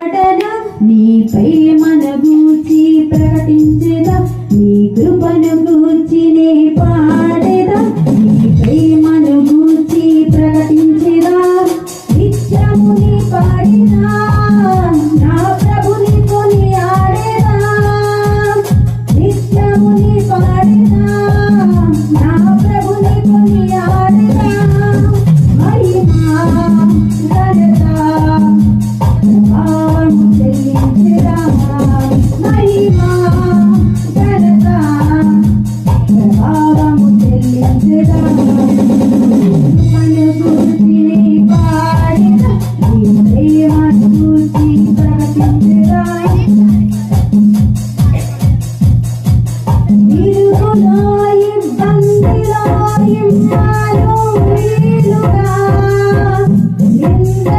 నీ ప్రేమ